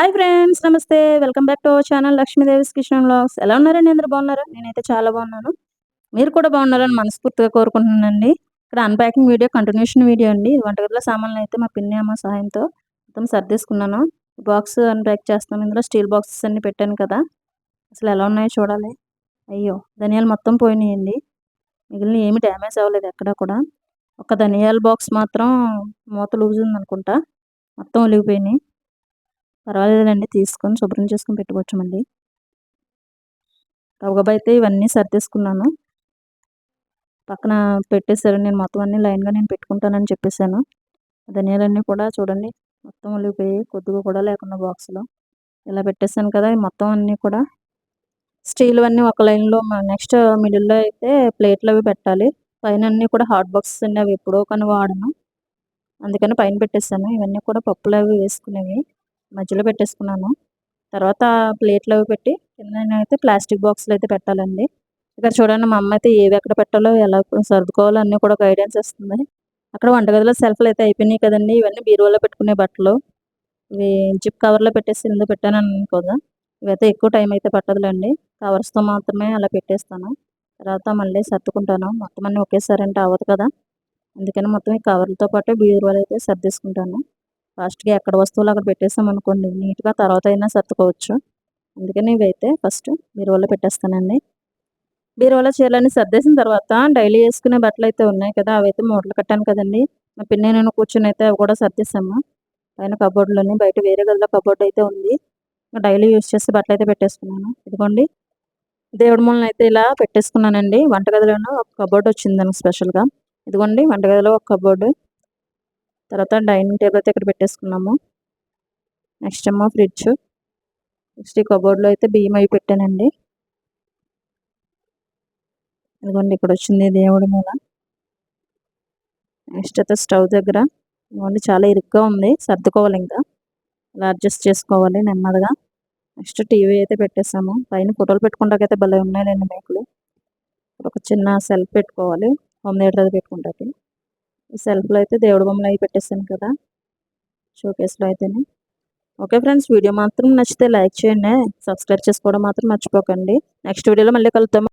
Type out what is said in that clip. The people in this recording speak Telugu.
హాయ్ ఫ్రెండ్స్ నమస్తే. Welcome back to our channel Lakshmidevi Kishan vlogs ఎలా ఉన్నారండి? అందరు బాగున్నారా? నేనైతే చాలా బాగున్నాను. మీరు కూడా బాగున్నారని మనస్ఫూర్తిగా కోరుకుంటున్నానండి. ఇక్కడ అన్ప్యాకింగ్ వీడియో కంటిన్యూషన్ వీడియో అండి. వంటగదిలో సామాన్లు అయితే మా పిన్ని అమ్మ సహాయంతో మొత్తం సర్దేసుకున్నాను. బాక్స్ అన్ప్యాక్ చేస్తాను ఇందులో స్టీల్ బాక్సెస్ అన్ని పెట్టాను కదా. అసలు ఎలా ఉన్నాయో చూడాలి. అయ్యో ధనియాలు మొత్తం పోయినాయండి. మిగిలిన ఏమి డ్యామేజ్ అవ్వలేదు ఎక్కడ కూడా. ఒక ధనియాల బాక్స్ మాత్రం మూత లూజ్ ఉంది అనుకుంటా మొత్తం ఒలిగిపోయినాయి. పర్వాలేదండి తీసుకొని శుభ్రం చేసుకొని పెట్టుకోవచ్చు మళ్ళీ గబగబా అయితే ఇవన్నీ సర్దేసుకున్నాను. పక్కన పెట్టేశారు నేను మొత్తం అన్ని లైన్గా నేను పెట్టుకుంటానని చెప్పేశాను. ధనియాలన్నీ కూడా చూడండి మొత్తం ఒలిగిపోయి కొద్దిగా కూడా లేకుండా బాక్స్లో. ఇలా పెట్టేశాను కదా మొత్తం అన్నీ కూడా. స్టీల్ అన్నీ ఒక లైన్లో నెక్స్ట్ మిడిల్లో అయితే ప్లేట్లు అవి పెట్టాలి. పైన అన్నీ కూడా హాట్ బాక్సెస్ అన్నీ అవి ఎప్పుడో కానీ వాడను. అందుకని పైన పెట్టేశాను. ఇవన్నీ కూడా పప్పులు అవి వేసుకునేవి. మధ్యలో పెట్టేసుకున్నాను. తర్వాత ప్లేట్లు అవి పెట్టి కింద అయితే ప్లాస్టిక్ బాక్స్లు అయితే పెట్టాలండి. ఇక్కడ చూడండి మా అమ్మ అయితే ఏవి ఎక్కడ పెట్టాలో ఎలా సర్దుకోవాలో అన్నీ కూడా గైడెన్స్ ఇస్తుంది. అక్కడ వంటగదిలో సెల్ఫ్లు అయితే అయిపోయినాయి కదండి. ఇవన్నీ బీరువాలో పెట్టుకునే బట్టలు. ఇవి జిప్ కవర్లో పెట్టేసి ఇందులో పెట్టాను అనుకోదా. ఇవైతే ఎక్కువ టైం అయితే పట్టదులేండి. కవర్స్తో మాత్రమే అలా పెట్టేస్తాను. తర్వాత మళ్ళీ సర్దుకుంటాను. మొత్తం అన్నీ ఒకేసారి అంటే అవ్వదు కదా. అందుకని మొత్తం ఈ కవర్లతో పాటు బీరువాలు అయితే సర్దేసుకుంటాను. ఫాస్ట్గా ఎక్కడ వస్తువులు అక్కడ పెట్టేసాం అనుకోండి నీట్గా తర్వాత అయినా సర్దుకోవచ్చు. అందుకని ఇవైతే ఫస్ట్ బీరువాలో పెట్టేస్తానండి. బీరువాలో చీరలన్నీ సర్దేసిన తర్వాత డైలీ వేసుకునే బట్టలు అయితే ఉన్నాయి కదా అవి అయితే మూటలు కట్టాను కదండి. మా పిన్ని నేను కూర్చొని అయితే అవి కూడా సర్దేశాము పైన కబోర్డ్లోని బయట వేరే గదిలో కబోర్డ్ అయితే ఉంది. డైలీ యూస్ చేసే బట్టలు అయితే పెట్టేసుకున్నాను. ఇదిగోండి. దేవుడి మూలన అయితే ఇలా పెట్టేసుకున్నానండి. వంటగదిలోనూ ఒక కబోర్డ్ వచ్చింది దానికి స్పెషల్గా. ఇదిగోండి వంటగదిలో ఒక కబోర్డు. తర్వాత డైనింగ్ టేబుల్ అయితే ఇక్కడ పెట్టేసుకున్నాము. నెక్స్ట్ ఏమో ఫ్రిడ్జ్. నెక్స్ట్ ఈ కబోర్డ్లో అయితే బియ్యం అవి పెట్టానండి. ఇదిగోండి ఇక్కడ వచ్చింది దేవుడి మీద. నెక్స్ట్ అయితే స్టవ్ దగ్గర. ఇదిగోండి చాలా ఇరుగ్గా ఉంది. సర్దుకోవాలి ఇంకా. అలా అడ్జస్ట్ చేసుకోవాలి నెమ్మదిగా. నెక్స్ట్ టీవీ అయితే పెట్టేసాము. పైన ఫోటోలు పెట్టుకుంటాకైతే భలే ఉన్నాయండి మేకులు. ఒక చిన్న సెల్ఫ్ పెట్టుకోవాలి. హోమ్ థియేటర్ అది పెట్టుకుంటాకి ఈ సెల్ఫ్లో అయితే దేవుడు బొమ్మలు అవి పెట్టేస్తాను కదా. షోకేస్లో అయితేనే. ఓకే ఫ్రెండ్స్ వీడియో మాత్రం నచ్చితే లైక్ చేయండి సబ్స్క్రైబ్ చేసుకోవడం మాత్రం మర్చిపోకండి. నెక్స్ట్ వీడియోలో మళ్ళీ కలుద్దాం.